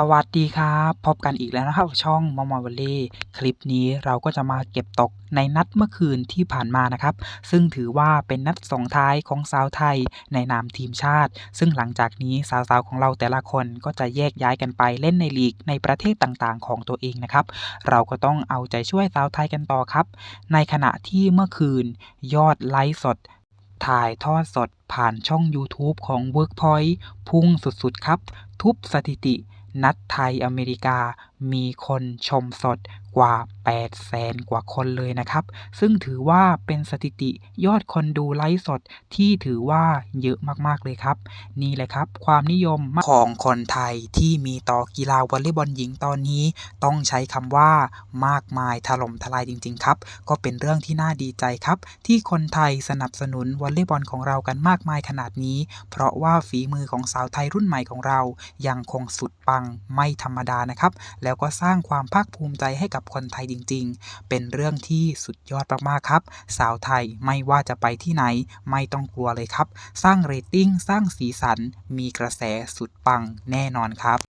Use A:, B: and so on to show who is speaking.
A: สวัสดีครับ พบกันอีกแล้วนะครับช่องมอมอวลเล่คลิปนี้เราก็จะมาเก็บตกในนัดเมื่อคืนที่ผ่านมานะครับ ซึ่งถือว่าเป็นนัดส่งท้ายของสาวไทยในนามทีมชาติ ซึ่งหลังจากนี้สาวๆของเราแต่ละคนก็จะแยกย้ายกันไปเล่นในลีกในประเทศต่างๆ ของตัวเองนะครับ เราก็ต้องเอาใจช่วยสาวไทยกันต่อครับ ในขณะที่เมื่อคืนยอดไลฟ์สดถ่ายทอดสดผ่านช่อง YouTube ของ Workpoint พุ่งสุดๆ ครับ ทุบสถิติ นัดไทยอเมริกามีคนชมสด กว่า8แสนกว่าคนเลยนะครับ ซึ่งถือว่าเป็นสถิติยอดคนดูไลฟ์สดที่ถือว่าเยอะมากๆเลยครับ นี่แหละครับ ความนิยมของคนไทยที่มีต่อกีฬาวอลเลย์บอลหญิงตอนนี้ ต้องใช้คำว่ามากมายถล่มทลายจริง ๆ ครับ ก็เป็นเรื่องที่น่าดีใจครับ ที่คนไทยสนับสนุนวอลเลย์บอลของเรากันมากมายขนาดนี้ เพราะว่าฝีมือของสาวไทยรุ่นใหม่ของเรา ยังคงสุดปังไม่ธรรมดานะครับ แล้วก็สร้างความภาคภูมิใจให้กับคนไทยจริง ๆ เป็นเรื่องที่สุดยอดมากๆครับ สาวไทยไม่ว่าจะไปที่ไหนไม่ต้องกลัวเลยครับ สร้างเรตติ้งสร้างสีสัน มีกระแสสุดปังแน่นอนครับ